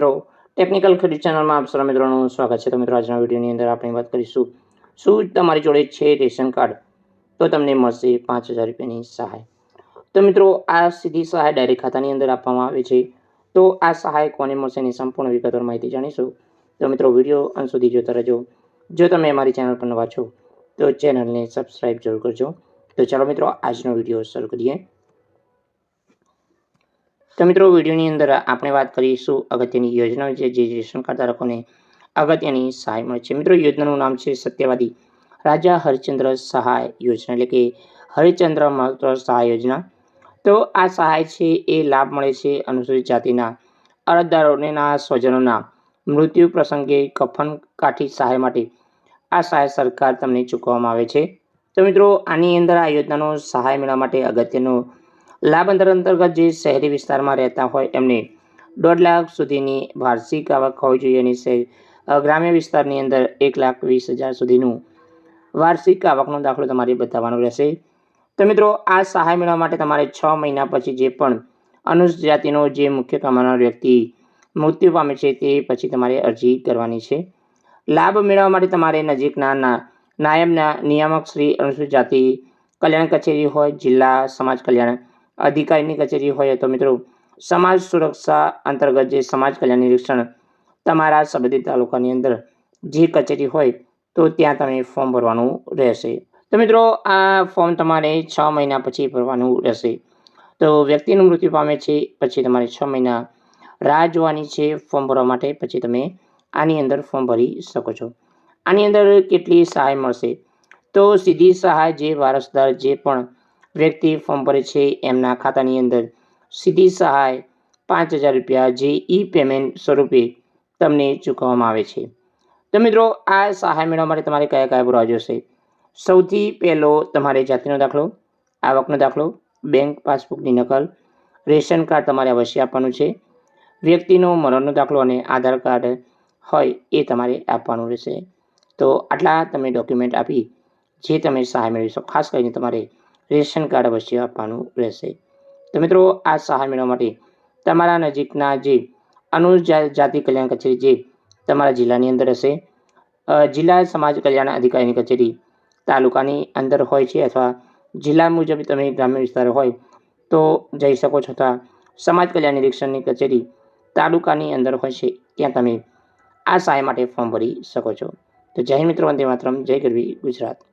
મિત્રો ટેકનિકલ ખેડૂત ચેનલમાં આપ સૌ મિત્રોનું સ્વાગત છે. તો મિત્રો, આજના વિડીયોની અંદર આપણે વાત કરીશું શું તમારી જોડે છે રેશન કાર્ડ? તો તમને મળશે પાંચ હજાર રૂપિયાની સહાય. તો મિત્રો, આ સીધી સહાય ડાયરેક્ટ ખાતાની અંદર આપવામાં આવે છે. તો આ સહાય કોને મળશે એની સંપૂર્ણ વિગતવાર માહિતી જાણીશું. તો મિત્રો, વીડિયો અંત સુધી જોતા રહેજો. જો તમે અમારી ચેનલ પર નવા છો, તો ચેનલને સબસ્ક્રાઈબ જરૂર કરજો. તો ચાલો મિત્રો, આજનો વીડિયો શરૂ કરીએ. તો મિત્રો, વિડીયોની અંદર આપણે વાત કરીશું અગત્યની યોજનાઓ છે જે રેશન કાર્ડ ધારકોને અગત્યની સહાય મળે છે. મિત્રો, યોજનાનું નામ છે સત્યવાદી રાજા હરિચંદ્ર સહાય યોજના, એટલે કે હરિચંદ્ર મહત્વ સહાય યોજના. તો આ સહાય છે, એ લાભ મળે છે અનુસૂચિત જાતિના અરજદારોના સ્વજનોના મૃત્યુ પ્રસંગે કફન કાઠી સહાય માટે આ સહાય સરકાર તમને ચૂકવવામાં આવે છે. તો મિત્રો, આની અંદર આ યોજનાનો સહાય મેળવવા માટે અગત્યનો લાભ અંતર અંતર્ગત જે શહેરી વિસ્તારમાં રહેતા હોય એમને દોઢ લાખ સુધીની વાર્ષિક આવક હોવી જોઈએ અને ગ્રામ્ય વિસ્તારની અંદર એક લાખ વીસ હજાર સુધીનું વાર્ષિક આવકનો દાખલો તમારે બતાવવાનો રહેશે. તો મિત્રો, આ સહાય મેળવવા માટે તમારે છ મહિના પછી જે પણ અનુસૂચિત જાતિનો જે મુખ્ય કમાનાર વ્યક્તિ મૃત્યુ પામે છે તે પછી તમારે અરજી કરવાની છે. લાભ મેળવવા માટે તમારે નજીકના નાયબના નિયામક શ્રી અનુસૂચિત જાતિ કલ્યાણ કચેરી હોય, જિલ્લા સમાજ કલ્યાણ અધિકારીની કચેરી હોય તો મિત્રો, સમાજ સુરક્ષા અંતર્ગત જે સમાજ કલ્યાણ નિરીક્ષણ તમારા સંબંધિત તાલુકાની અંદર જે કચેરી હોય તો ત્યાં તમે ફોર્મ ભરવાનું રહેશે. તો મિત્રો, આ ફોર્મ તમારે છ મહિના પછી ભરવાનું રહેશે. તો વ્યક્તિનું મૃત્યુ પામે છે, પછી તમારે છ મહિના રાહ જોવાની છે, ફોર્મ ભરવા માટે પછી તમે આની અંદર ફોર્મ ભરી શકો છો. આની અંદર કેટલી સહાય મળશે? તો સીધી સહાય જે વારસદાર જે પણ વ્યક્તિ ફોર્મ ભરે છે. એમના ખાતાની અંદર સીધી સહાય પાંચ હજાર રૂપિયા જે ઈ પેમેન્ટ સ્વરૂપે તમને ચૂકવવામાં આવે છે. તો મિત્રો, આ સહાય મેળવવા માટે તમારે કયા કયા પુરાવા જોશે? સૌથી પહેલો તમારે જાતિનો દાખલો, આવકનો દાખલો, બેંક પાસબુકની નકલ, રેશન કાર્ડ તમારે અવશ્ય આપવાનું છે. વ્યક્તિનો મરણનો દાખલો અને આધાર કાર્ડ હોય એ તમારે આપવાનું રહેશે. તો આટલા તમે ડોક્યુમેન્ટ આપી જે તમે સહાય મેળવી શકો, ખાસ કરીને તમારે રેશન કાર્ડ અવશ્ય આપવાનું રહેશે. તો મિત્રો, આ સહાય મેળવવા માટે તમારા નજીકના જે અનુસૂચિત જાતિ કલ્યાણ કચેરી જે તમારા જિલ્લાની અંદર હશે જિલ્લા સમાજ કલ્યાણ અધિકારીની કચેરી તાલુકાની અંદર હોય છે અથવા જિલ્લા મુજબ તમે ગ્રામ્ય વિસ્તાર હોય તો જઈ શકો છો અથવા સમાજ કલ્યાણ નિરીક્ષણની કચેરી તાલુકાની અંદર હોય છે ત્યાં તમે આ સહાય માટે ફોર્મ ભરી શકો છો. તો જય મિત્રો, વંદે માતરમ, જય ગરવી ગુજરાત.